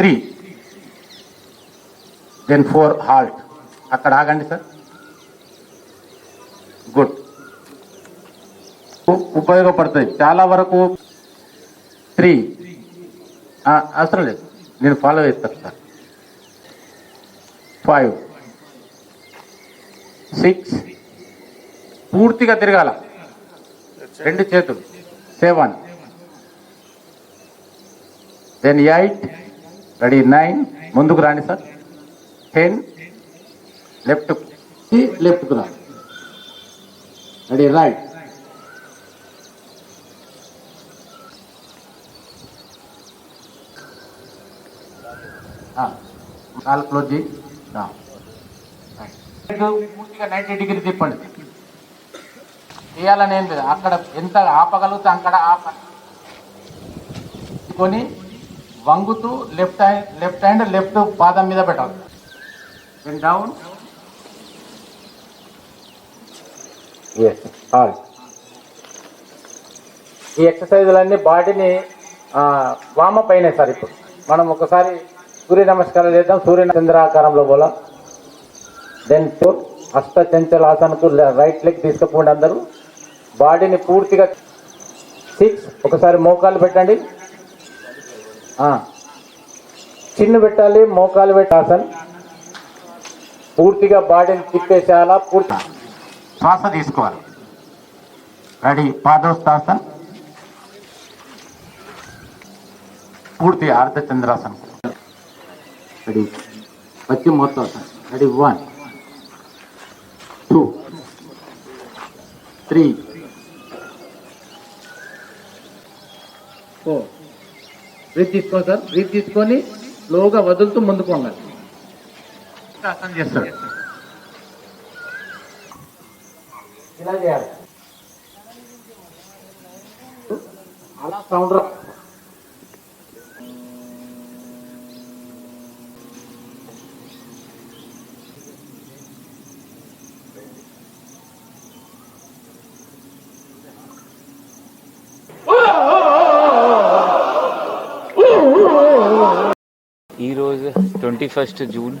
Three then four halt అక్కడ ఆగండి sir good ఉపయోగపడుతుంది చాలా వరకు త్రీ అవసరం లేదు. నేను ఫాలో అవుతాను సార్ ఫైవ్ సిక్స్ పూర్తిగా తిరగాల. రెండు చేతులు. Seven then eight ready nine ముందుకు రాండి సార్. టెన్. లెఫ్ట్. లెఫ్ట్కు రా. Ready right. కాల్ క్లోజ్ చేయి. పూర్తిగా నైంటీ డిగ్రీ తిప్పండి. చేయాలని ఏం లేదు. అక్కడ ఎంత ఆపగలిగితే అక్కడ ఆప కొని వంగుతూ left hand left hand left పాదం మీద పెట్టాలి. డౌన్ ఎస్ ఈ ఎక్సర్సైజులన్నీ బాడీని వామప్ అయినాయి సార్ ఇప్పుడు. మనం ఒకసారి సూర్య నమస్కారం చేద్దాం. సూర్య చంద్రాకారంలో పోలా దెన్ హస్త చంచల ఆసనకు రైట్ లెగ్ తీసుకుపోండి అందరూ. బాడీని పూర్తిగా సిక్స్ ఒకసారి మోకాలు పెట్టండి. చిన్ను పెట్టాలి మోకాలు పెట్టి ఆసన్ పూర్తిగా బాడీని తిప్పేసేయాలా పూర్తి శ్వాస తీసుకోవాలి. రెడీ పాదోస్తాసన్ పూర్తి అర్ధచంద్రాసనం రెడీ. పశ్చిమ మొత్తాసన్ ready one two three four. Breath తీసుకోండి సార్. బ్రీత్ తీసుకొని స్లోగా వదులుతూ ముందుకు చేస్తాడు ఇలా చేయాలి. అలా సౌండ్ రా ఈరోజు twenty first June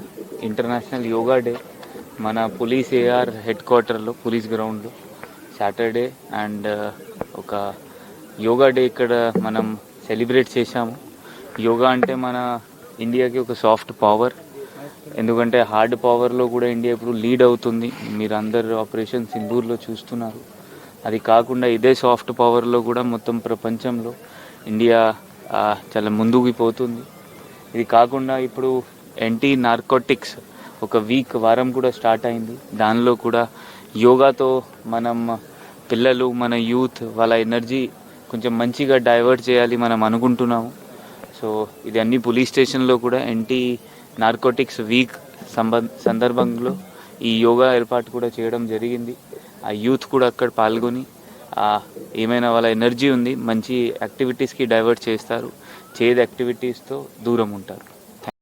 international yoga day. మన పోలీస్ ఏఆర్ హెడ్ క్వార్టర్లో పోలీస్ గ్రౌండ్లో సాటర్డే అండ్ uh, ఒక యోగా డే ఇక్కడ మనం సెలబ్రేట్ చేశాము. యోగా అంటే మన ఇండియాకి ఒక సాఫ్ట్ పవర్. ఎందుకంటే హార్డ్ పవర్లో కూడా ఇండియా ఇప్పుడు లీడ్ అవుతుంది. మీరు అందరు ఆపరేషన్ సింధూర్లో చూస్తున్నారు. అది కాకుండా ఇదే సాఫ్ట్ పవర్లో కూడా మొత్తం ప్రపంచంలో ఇండియా uh, చాలా ముందుకు పోతుంది. ఇది కాకుండా ఇప్పుడు యాంటీ నార్కోటిక్స్ ఒక వీక్ వారం కూడా స్టార్ట్ అయింది. దానిలో కూడా యోగాతో మనం పిల్లలు మన యూత్ వాళ్ళ ఎనర్జీ కొంచెం మంచిగా డైవర్ట్ చేయాలి మనం అనుకుంటున్నాము. సో ఇది అన్ని పోలీస్ స్టేషన్లో కూడా యాంటీ నార్కోటిక్స్ వీక్ సంబ సందర్భంలో ఈ యోగా ఏర్పాటు కూడా చేయడం జరిగింది. ఆ యూత్ కూడా అక్కడ పాల్గొని ఏమైనా వాళ్ళ ఎనర్జీ ఉంది మంచి యాక్టివిటీస్కి డైవర్ట్ చేస్తారు. చేదు యాక్టివిటీస్తో దూరం ఉంటారు.